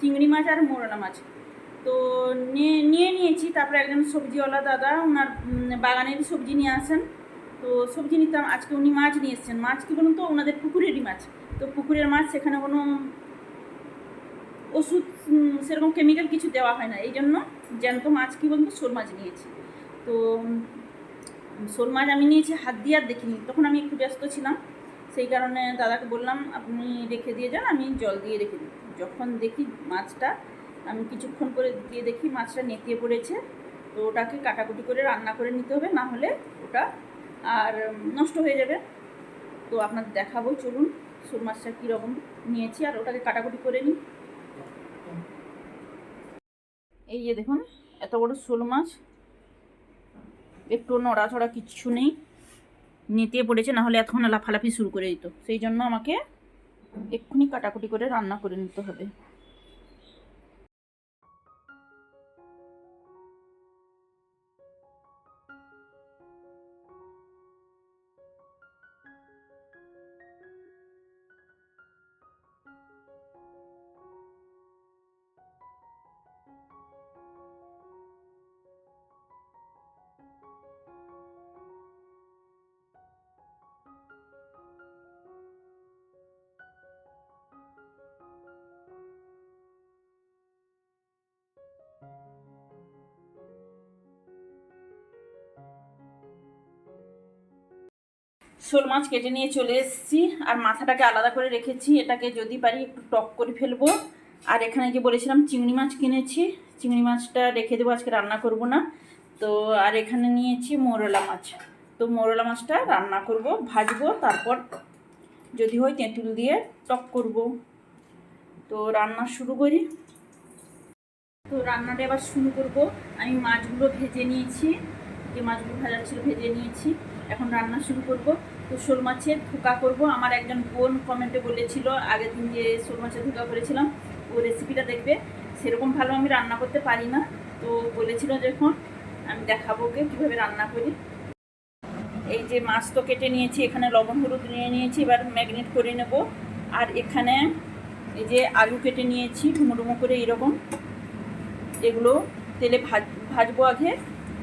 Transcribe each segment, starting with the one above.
চিংড়ি মাছ আর মোরলা মাছ। তো নিয়ে নিয়ে নিয়েছি, তারপরে একজন সবজিওয়ালা দাদা, ওনার বাগানের সবজি নিয়ে আসেন। তো সবজি নিতাম, আজকে উনি মাছ নিয়ে এসেছেন। মাছ কী বলুন তো? ওনাদের পুকুরেরই মাছ। তো পুকুরের মাছ, সেখানে কোনো ওষুধ সেরকম কেমিক্যাল কিছু দেওয়া হয় না। এই জন্য জ্যান্ত মাছ কী বলুন তো? শোল মাছ নিয়েছি। তো শোল মাছ আমি নিয়েছি, হাত দিয়ে আর দেখিনি। তখন আমি একটু ব্যস্ত ছিলাম। সেই কারণে দাদাকে বললাম, আপনি রেখে দিয়ে যান, আমি জল দিয়ে রেখে দিই। যখন দেখি মাছটা, আমি কিছুক্ষণ করে দিয়ে দেখি মাছটা নেতিয়ে পড়েছে, তো ওটাকে কাটাকুটি করে রান্না করে নিতে হবে, না হলে ওটা আর নষ্ট হয়ে যাবে। তো আপনাদের দেখাবো, চলুন, শোল মাছটা কীরকম নিয়েছি, আর ওটাকে কাটাকুটি করে নিই। এই যে দেখুন, এত বড় শোল মাছ একটু নড়াচড়া কিচ্ছু নেই, নেতিয়ে পড়েছে, না হলে এতক্ষণ লাফালাফি শুরু করে দিত। সেই জন্য আমাকে এক্ষুনি কাটাকুটি করে রান্না করে নিতে হবে। শোল মাছ কেটে নিয়ে চলে এসেছি আর মাথাটাকে আলাদা করে রেখেছি। এটাকে যদি পারি একটু টক করে ফেলব। আর এখানে যে বলেছিলাম চিংড়ি মাছ কিনেছি। চিংড়ি মাছটা রেখে দেবো, আজকে রান্না করব না। তো আর এখানে নিয়েছি মোরলা মাছ। তো মোরলা মাছটা রান্না করব, ভাজবো, তারপর যদি হয় তেঁতুল দিয়ে টক করব। তো রান্না শুরু করি। তো রান্নাটা এবার শুরু করব। আমি মাছগুলো ভেজে নিয়েছি। যে মাছগুলো ভাজা ছিল ভেজে নিয়েছি। এখন রান্না শুরু করব। তো শোল মাছের ধোকা করব। আমার একজন বোন কমেন্টে বলেছিল, আগের দিন যে শোল মাছের ধোকা করেছিলাম, ও রেসিপিটা দেখবে। সেরকম ভালো আমি রান্না করতে পারি না। তো বলেছিল যখন আমি দেখাবো ওকে কীভাবে রান্না করি। এই যে মাছ তো কেটে নিয়েছি, এখানে লবণ, হলুদ নিয়ে নিয়েছি, এবার ম্যাগনেট করে নেব। আর এখানে এই যে আলু কেটে নিয়েছি ডুমো করে এরকম। এগুলো তেলে ভাজ, ভাজবো আগে।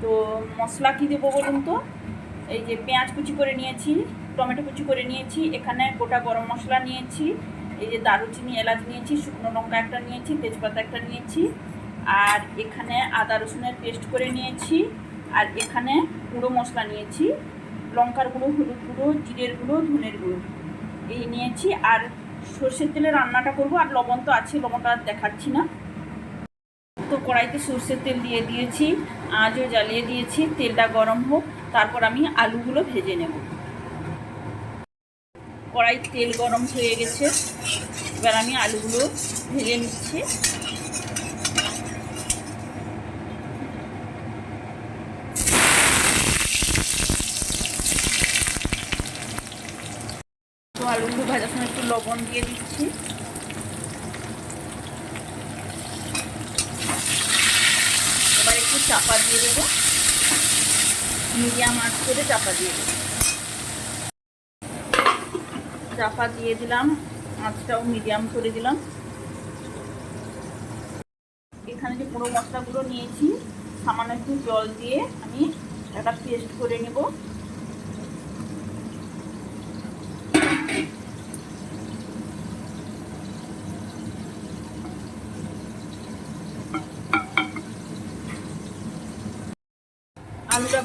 তো মশলা কী দেবো বলুন তো? এই যে পেঁয়াজ কুচি করে নিয়েছি, টমেটো কুচি করে নিয়েছি, এখানে গোটা গরম মশলা নিয়েছি, এই যে দারুচিনি, এলাচ নিয়েছি, শুকনো লঙ্কা একটা নিয়েছি, তেজপাতা একটা নিয়েছি, আর এখানে আদা রসুনের পেস্ট করে নিয়েছি, আর এখানে গুঁড়ো মশলা নিয়েছি, লঙ্কার গুঁড়ো, হলুদ গুঁড়ো, জিরের গুঁড়ো, ধনের গুঁড়ো। এই নিয়েছি, আর সর্ষের তেলে রান্নাটা করব, আর লবণ তো আছে, লবণটা দেখাচ্ছি না। তো কড়াইতে সর্ষের তেল দিয়ে দিয়েছি আজও জ্বালিয়ে দিয়েছি, তেলটা গরম হোক, তারপর আমি আলুগুলো ভেজে নেব। কড়াই তেল গরম হয়ে গেছে, এবার আমি আলুগুলো ভেজে নিচ্ছি। তো আলুগুলো ভাজার সময় একটু লবণ দিয়ে দিচ্ছি এবার একটু চাপা দিয়ে দেবো। মিডিয়াম আঁচ করে চাপা দিয়ে দেবো। চাপা দিয়ে দিলাম, আঁচটাও মিডিয়াম করে দিলাম। এখানে যে পুরো মশলাগুলো নিয়েছি, সামান্য একটু জল দিয়ে আমি একটা পেস্ট করে নেব।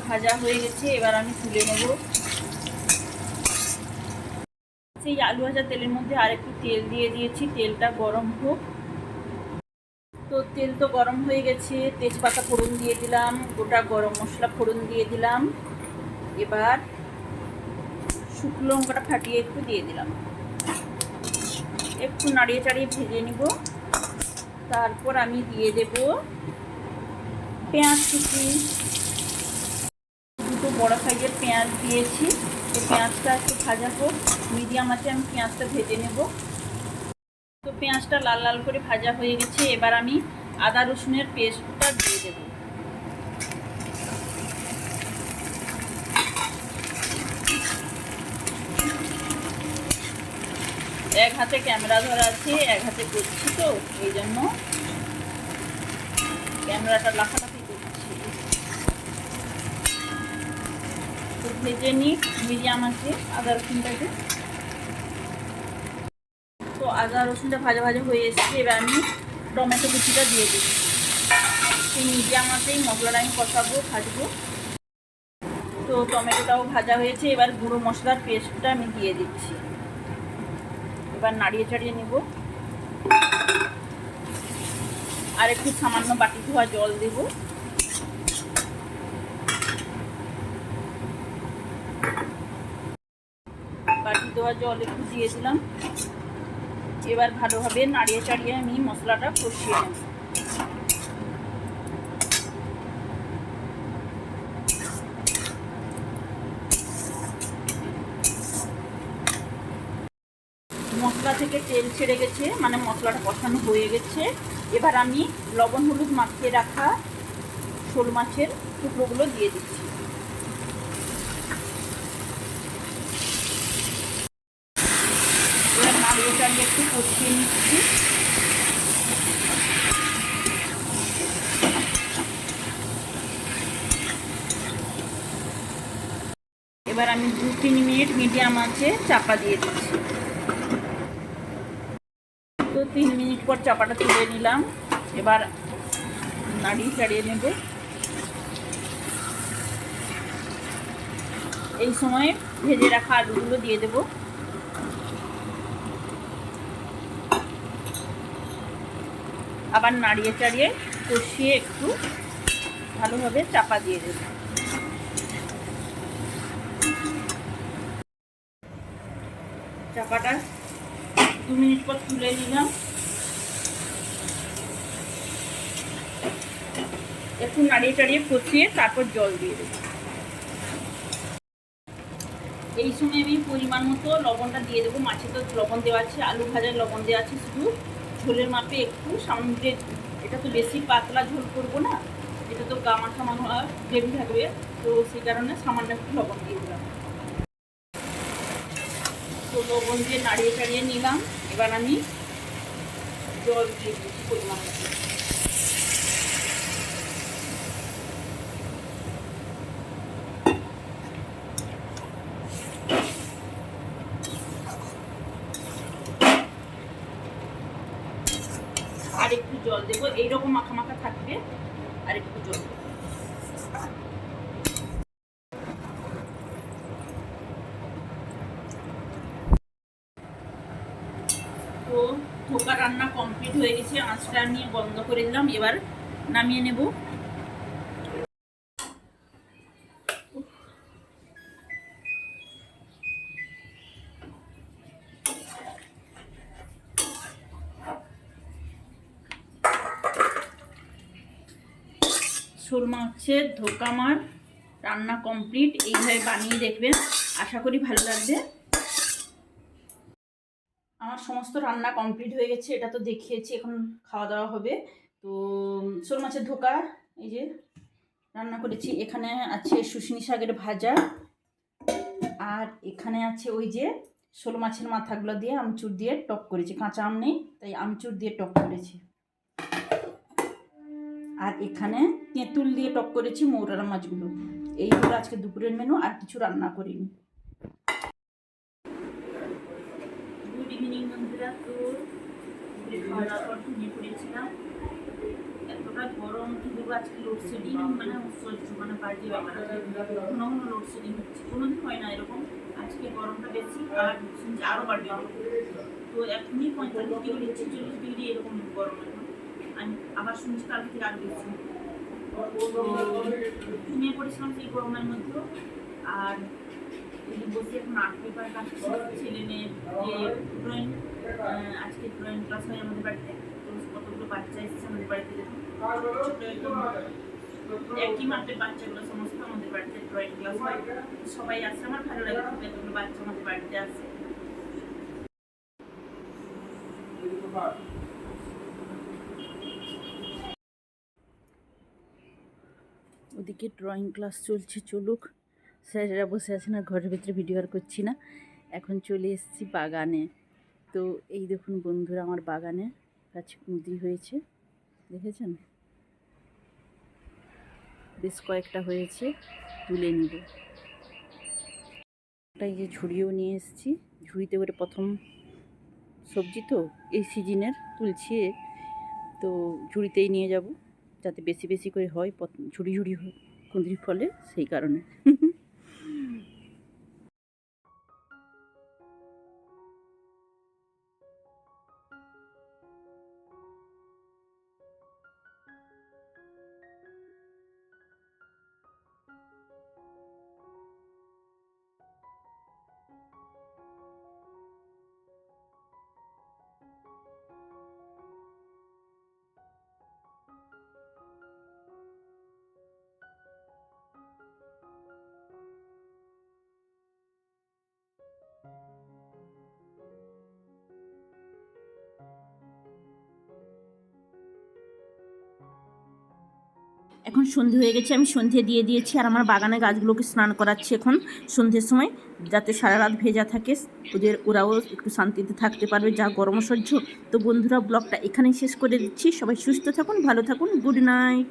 ভাজা হয়ে গেছে, এবার আমি তুলে নেব। সেই আলু ভাজা তেলের মধ্যে আর একটু তেল দিয়ে দিয়েছি, তেলটা গরম হোক। তো তেল তো গরম হয়ে গেছে, তেজপাতা ফোড়ন দিয়ে দিলাম, গোটা গরম মশলা ফোড়ন দিয়ে দিলাম। এবার শুকনো লঙ্কাটা ফাটিয়ে একটু দিয়ে দিলাম। একটু নাড়িয়ে চাড়িয়ে ভেজে নিব। তারপর আমি দিয়ে দেব পেঁয়াজ কুচি। বড় সাইজের পেঁয়াজ দিয়েছি। এই পেঁয়াজটা একটু ভাজা হোক, মিডিয়াম আছে, আমি পেঁয়াজটা ভেজে নেব। তো পেঁয়াজটা লাল লাল করে ভাজা হয়ে গেছে, এবার আমি আদা রসুনের পেস্টটা দিয়ে দেবো। এক হাতে ক্যামেরা ধরা আছে, এক হাতে করছি তো, এই জন্য ক্যামেরাটা লাফালাফি করছি তো ভেজে নিই মিডিয়াম আছে আদা রসুনটাকে। তো আদা রসুনটা ভাজা ভাজা হয়ে এসেছে, এবার আমি টমেটো কুচিটা দিয়ে দিই সেই মিডিয়াম আছেই মশলাটা আমি কষাবো, ভাজবো। তো টমেটোটাও ভাজা হয়েছে, এবার গুঁড়ো মশলার পেস্টটা আমি দিয়ে দিচ্ছি। এবার নাড়িয়ে চাড়িয়ে নেব। আর একটু সামান্য বাটি ধোয়া জল দেব। ধোয়া জল একটু দিয়ে দিলাম। এবার ভালোভাবে নাড়িয়ে চাড়িয়ে আমি মশলাটা কষিয়ে নেব। মশলা থেকে তেল ছেড়ে গেছে মানে মশলাটা কষানো হয়ে গেছে। এবার আমি লবণ হলুদ মাখিয়ে রাখা শোল মাছের টুকরোগুলো দিয়ে দিচ্ছি এবার একটু কষিয়ে নিচ্ছি। এবার আমি দু তিন মিনিট মিডিয়াম আছে চাপা দিয়ে দিচ্ছি। তো তিন মিনিট পর চাপাটা তুলে নিলাম। এবার নাড়িয়ে চাড়িয়ে নেব। এই সময় ভেজে রাখা আলুগুলো দিয়ে দেব। আবার নাড়িয়ে চাড়িয়ে কষিয়ে একটু ভালোভাবে চাপা দিয়ে দেব। চাপাটা দু মিনিট পর তুলে নিলাম। একটু নাড়িয়ে চাড়িয়ে কষিয়ে তারপর জল দিয়ে দেব। এই সময় আমি পরিমাণ মতো লবণটা দিয়ে দেবো। মাছে তো লবণ দেওয়া আছে, আলু ভাজার লবণ দেওয়া আছে শুধু। ঝোলের মাপে একটু, সামনে এটা তো বেশি পাতলা ঝোল করব না, এটা তো গামা সামান্য গ্রেভি থাকবে, তো সেই কারণে সামান্য একটু লবণ দিয়ে দিলাম। তো লবণ দিয়ে নাড়িয়ে চাড়িয়ে নিলাম, এবার আমি জল দিয়ে দিচ্ছি পরিমাণ আর একটু জল দেবো। এইরকম মাখা মাখা থাকবে আর একটু জল তো ধোকা রান্না কমপ্লিট হয়ে গেছে। আঁচটা আমি বন্ধ করে দিলাম। এবার নামিয়ে নেব। শোল মাছের ধোকা মার, রান্না কমপ্লিট এইভাবে বানিয়ে দেখবেন। আশা করি ভালো লাগবে। আমার সমস্ত রান্না কমপ্লিট হয়ে গেছে, এটা তো দেখিয়েছি, এখন খাওয়া দাওয়া হবে। তো শোল মাছের ধোকা, এই যে রান্না করেছি। এখানে আছে শুশনি শাকের ভাজা, আর এখানে আছে ওই যে শোল মাছের মাথাগুলো দিয়ে আমচুর দিয়ে টক করেছি। কাঁচা আম নেই, তাই আমচুর দিয়ে টক করেছি। আর এখানে তেঁতুল দিয়ে টক করেছি মৌরারা মাছগুলো। এই হলো আজকে দুপুরের মেনু আর কিছু রান্না করিনি। গুড ইভিনিং পর পড়েছিলাম। এতটা গরম কিন্তু আজকে মানে মানে কোনোদিন হয় না এরকম। আজকে গরমটা বেশি আরও তো এখনই পঁয়তাল্লিশ এরকম গরম আমি আবার শুনছি কালকে থেকে আরও বেশি ঘুমিয়ে পড়েছিলাম সেই গরমের মধ্যেও। আর বসে এখন আর্ট পেপার কাটছি ছেলে মেয়ে যে ড্রয়িং আজকে ড্রয়িং ক্লাস হয় আমাদের বাড়িতে। তো কতগুলো বাচ্চা এসেছে আমাদের বাড়িতে একই মাপের বাচ্চাগুলো সমস্ত আমাদের বাড়িতে ড্রয়িং ক্লাস হয়। সবাই আসে আমার ভালো লাগে এতগুলো বাচ্চা আমাদের বাড়িতে আসে ওদিকে ড্রয়িং ক্লাস চলছে, চলুক। স্যারেরা বসে আছে না, ঘরের ভিতরে ভিডিও আর করছি না। এখন চলে এসেছি বাগানে। তো এই দেখুন বন্ধুরা, আমার বাগানে কাছে কুঁদরি হয়েছে। দেখেছেন? বেশ কয়েকটা হয়েছে, তুলে নিব। ওটাই যে ঝুড়িও নিয়ে এসেছি। ঝুড়িতে করে প্রথম সবজি তো, এই সিজনের তুলছি। তো ঝুড়িতেই নিয়ে যাব। যাতে বেশি বেশি করে হয় ঝুড়ি ঝুড়ি হয় কুঁদরি ফলে সেই কারণে। এখন সন্ধে হয়ে গেছে, আমি সন্ধে দিয়ে দিয়েছি আর আমার বাগানে গাছগুলোকে স্নান করাচ্ছি এখন সন্ধ্যের সময়, যাতে সারা রাত ভেজা থাকে, ওদের ওরাও একটু শান্তিতে থাকতে পারবে, যা গরম সহ্য তো বন্ধুরা, ব্লগটা এখানেই শেষ করে দিচ্ছি। সবাই সুস্থ থাকুন, ভালো থাকুন, গুড নাইট।